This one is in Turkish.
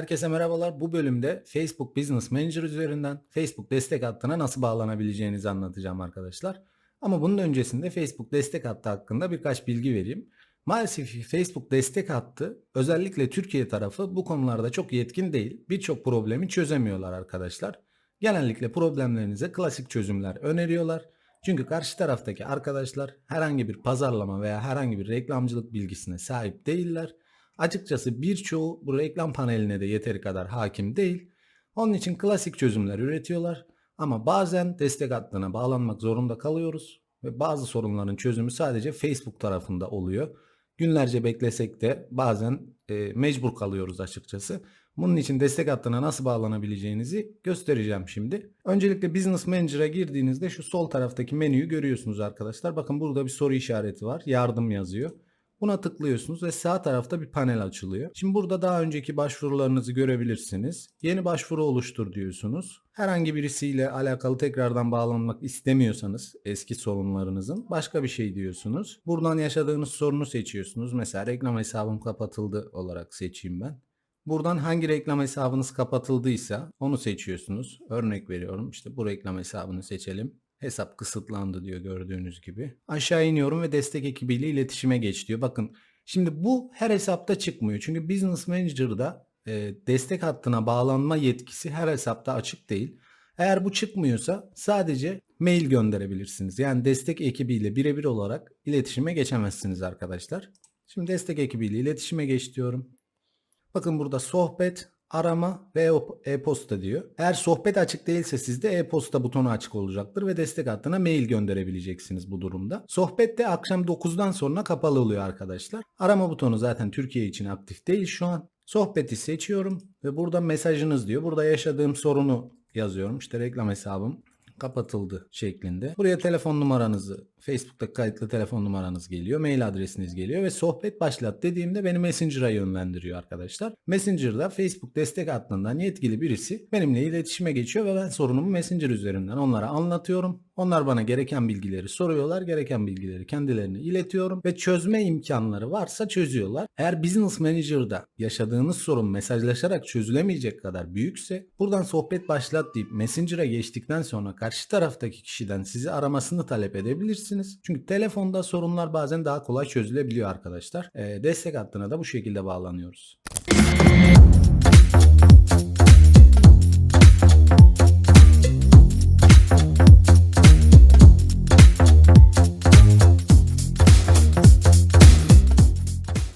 Herkese merhabalar. Bu bölümde Facebook Business Manager üzerinden Facebook destek hattına nasıl bağlanabileceğinizi anlatacağım arkadaşlar. Ama bunun öncesinde Facebook destek hattı hakkında birkaç bilgi vereyim. Maalesef Facebook destek hattı özellikle Türkiye tarafı bu konularda çok yetkin değil. Birçok problemi çözemiyorlar arkadaşlar. Genellikle problemlerinize klasik çözümler öneriyorlar. Çünkü karşı taraftaki arkadaşlar herhangi bir pazarlama veya herhangi bir reklamcılık bilgisine sahip değiller. Açıkçası birçoğu bu reklam paneline de yeteri kadar hakim değil. Onun için klasik çözümler üretiyorlar. Ama bazen destek hattına bağlanmak zorunda kalıyoruz. Ve bazı sorunların çözümü sadece Facebook tarafında oluyor. Günlerce beklesek de bazen e, mecbur kalıyoruz açıkçası. Bunun için destek hattına nasıl bağlanabileceğinizi göstereceğim şimdi. Öncelikle Business Manager'a girdiğinizde şu sol taraftaki menüyü görüyorsunuz arkadaşlar. Bakın burada bir soru işareti var. Yardım yazıyor. Buna tıklıyorsunuz ve sağ tarafta bir panel açılıyor. Şimdi burada daha önceki başvurularınızı görebilirsiniz. Yeni başvuru oluştur diyorsunuz. Herhangi birisiyle alakalı tekrardan bağlanmak istemiyorsanız eski sorunlarınızın başka bir şey diyorsunuz. Buradan yaşadığınız sorunu seçiyorsunuz. Mesela reklam hesabım kapatıldı olarak seçeyim ben. Buradan hangi reklam hesabınız kapatıldıysa onu seçiyorsunuz. Örnek veriyorum işte bu reklam hesabını seçelim. Hesap kısıtlandı diyor gördüğünüz gibi. Aşağı iniyorum ve destek ekibiyle iletişime geç diyor. Bakın şimdi bu her hesapta çıkmıyor. Çünkü Business Manager'da e, destek hattına bağlanma yetkisi her hesapta açık değil. Eğer bu çıkmıyorsa sadece mail gönderebilirsiniz. Yani destek ekibiyle birebir olarak iletişime geçemezsiniz arkadaşlar. Şimdi destek ekibiyle iletişime geç diyorum. Bakın burada sohbet, arama ve e-posta diyor. Eğer sohbet açık değilse sizde e-posta butonu açık olacaktır ve destek hattına mail gönderebileceksiniz bu durumda. Sohbet de akşam 9'dan sonra kapalı oluyor arkadaşlar. Arama butonu zaten Türkiye için aktif değil şu an. Sohbeti seçiyorum ve burada mesajınız diyor. Burada yaşadığım sorunu yazıyorum. İşte reklam hesabım kapatıldı şeklinde. Buraya telefon numaranızı, Facebook'ta kayıtlı telefon numaranız geliyor, mail adresiniz geliyor ve sohbet başlat dediğimde beni Messenger'a yönlendiriyor arkadaşlar. Messenger'da Facebook destek hattından yetkili birisi benimle iletişime geçiyor ve ben sorunumu Messenger üzerinden onlara anlatıyorum. Onlar bana gereken bilgileri soruyorlar, gereken bilgileri kendilerine iletiyorum ve çözme imkanları varsa çözüyorlar. Eğer Business Manager'da yaşadığınız sorun mesajlaşarak çözülemeyecek kadar büyükse buradan sohbet başlat deyip Messenger'a geçtikten sonra karşı taraftaki kişiden sizi aramasını talep edebilirsiniz. Çünkü telefonda sorunlar bazen daha kolay çözülebiliyor arkadaşlar. Ee, destek hattına da bu şekilde bağlanıyoruz.